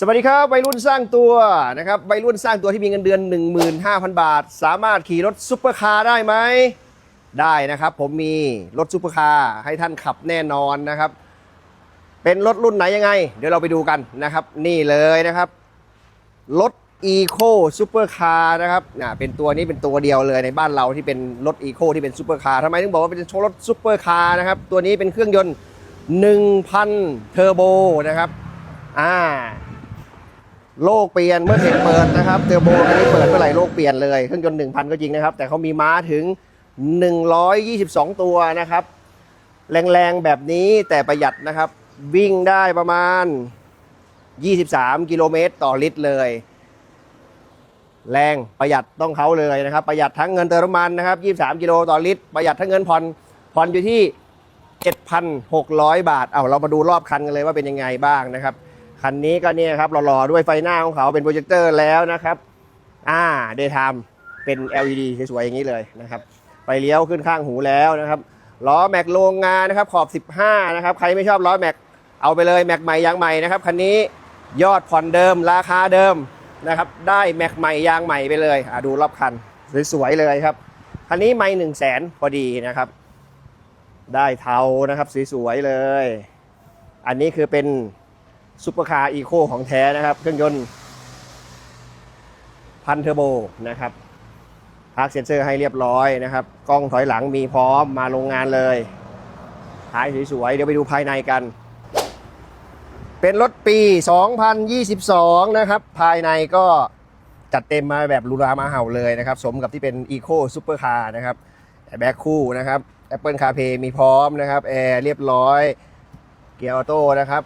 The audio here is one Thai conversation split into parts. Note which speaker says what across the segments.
Speaker 1: สวัสดีครับวัยรุ่นสร้างตัวนะครับวัยรุ่นสร้างตัวที่มีเงินเดือน 15,000 บาท สามารถขี่รถซุปเปอร์คาร์ได้ไหมได้นะครับ ผมมีรถซุปเปอร์คาร์ให้ท่านขับแน่นอนนะครับ เป็นรถรุ่นไหนยังไง เดี๋ยวเราไปดูกันนะครับ นี่เลยนะครับ รถ Eco Super Car นะครับอ่าเป็นตัวนี้เป็นตัวเดียวเลยในบ้านเราที่เป็นรถ Eco ที่เป็นซูเปอร์คาร์ทำไมถึงบอกว่าเป็นรถซูเปอร์คาร์นะครับ ตัวนี้เป็นเครื่องยนต์ 1,000 เทอร์โบนะครับ อ่า โลกเปลี่ยนเมื่อเทคเปิดนะครับเทอร์โบอันนี้เปิดเมื่อไหร่โลกเปลี่ยนเลยเครื่องยนต์1,000 ก็จริงนะครับ แต่เขามีม้าถึง 122 ตัวนะครับ แรงๆ แบบนี้แต่ประหยัดนะครับ วิ่งได้ประมาณ 23 กิโลเมตรต่อลิตรเลย แรงประหยัดต้องเขาเลยนะครับ ประหยัดทั้งเงินเติมน้ำมันนะครับ 23 กิโลต่อลิตร ประหยัดทั้งเงินผ่อนผ่อนอยู่ที่ 7,600 บาท เอาเรามาดูรอบคันกันเลยว่าเป็นยังไงบ้างนะครับ คันนี้ก็เนี่ยครับหล่อๆด้วยไฟหน้าของเขาเป็นโปรเจคเตอร์แล้วนะครับอ่าเดย์ไทม์เป็น LED สวยๆอย่างนี้เลยนะครับไฟเลี้ยวขึ้นข้างหูแล้วนะครับล้อแม็กโรงงานนะครับขอบ 15 นะครับ ใครไม่ชอบล้อแม็กเอาไปเลยแม็กใหม่ยางใหม่นะครับคันนี้ยอดผ่อนเดิมราคาเดิมนะครับได้แม็กใหม่ยางใหม่ไปเลยอ่าดูรอบคันสวยๆเลยครับคันนี้ไม่หนึ่งแสนพอดีนะครับ ได้เทานะครับสวยๆเลย อันนี้คือเป็น ซุปเปอร์คาร์อีโคของแท้นะครับ เครื่องยนต์พันเทอร์โบนะครับพาร์คเซนเซอร์ให้เรียบร้อยนะครับ กล้องถอยหลังมีพร้อมมาโรงงานเลยท้ายสวยๆ เดี๋ยวไปดูภายในกัน เป็นรถปี 2022 นะครับ ภายในก็จัดเต็มมาแบบหรูรามาเห่าเลยนะครับ สมกับที่เป็น Eco Super Car นะครับแอร์แบ็คคู่นะครับ Apple CarPlay มีพร้อมนะครับแอร์เรียบร้อย เกียร์ออโต้นะครับ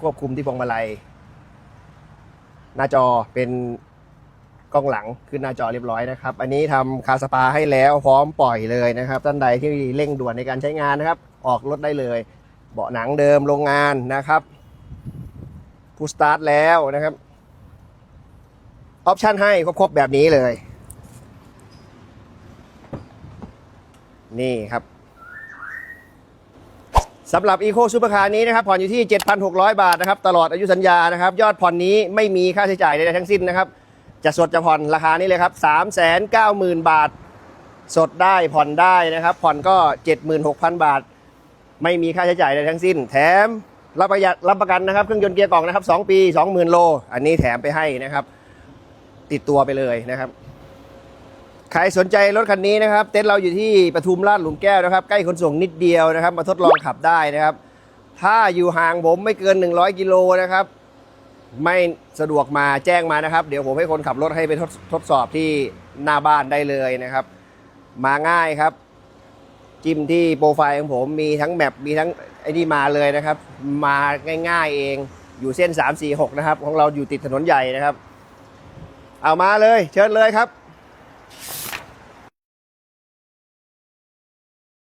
Speaker 1: ควบคุมที่พวงมาลัย หน้าจอเป็นกล้องหลังขึ้นหน้าจอเรียบร้อยนะครับ อันนี้ทำคาสปาให้แล้วพร้อมปล่อยเลยนะครับท่านใดที่เร่งด่วนในการใช้งานนะครับ ออกรถได้เลย เบาะหนังเดิมโรงงานนะครับผู้สตาร์ทแล้วนะครับออปชันให้ครบๆแบบนี้เลย นี่ครับ สำหรับ Eco Super Car นี้นะครับผ่อนอยู่ที่ 7,600 บาทนะครับตลอดอายุสัญญานะครับยอดผ่อนนี้ไม่มีค่าใช้จ่ายใดๆทั้งสิ้นนะครับจะสดจะผ่อนราคานี้เลยครับ 390,000 บาท สดได้ผ่อนได้นะครับผ่อนก็ 76,000 บาท ไม่มีค่าใช้จ่ายใดทั้งสิ้น แถมรับประหยัดรับประกันนะครับเครื่องยนต์เกียร์กล่องนะครับ 2 ปี 20,000 โล อันนี้แถมไปให้นะครับ ติดตัวไปเลยนะครับ ใครสนใจรถคันนี้นะครับ เต็นท์เราอยู่ที่ปทุมราชหลุมแก้วนะครับ ใกล้ขนส่งนิดเดียวนะครับ มาทดลองขับได้นะครับ ถ้าอยู่ห่างผมไม่เกิน 100 กิโลนะครับ ไม่สะดวกมาแจ้งมานะครับ เดี๋ยวผมให้คนขับรถให้ไปทดทดสอบที่หน้าบ้านได้เลยนะครับ มาง่ายครับ จิ้มที่โปรไฟล์ของผมมีทั้งแมปมีทั้งไอ้นี่มาเลยนะครับ มาง่ายๆเองอยู่เส้น 346 นะครับ ของเราอยู่ติดถนนใหญ่นะครับ เอามาเลย เชิญเลยครับ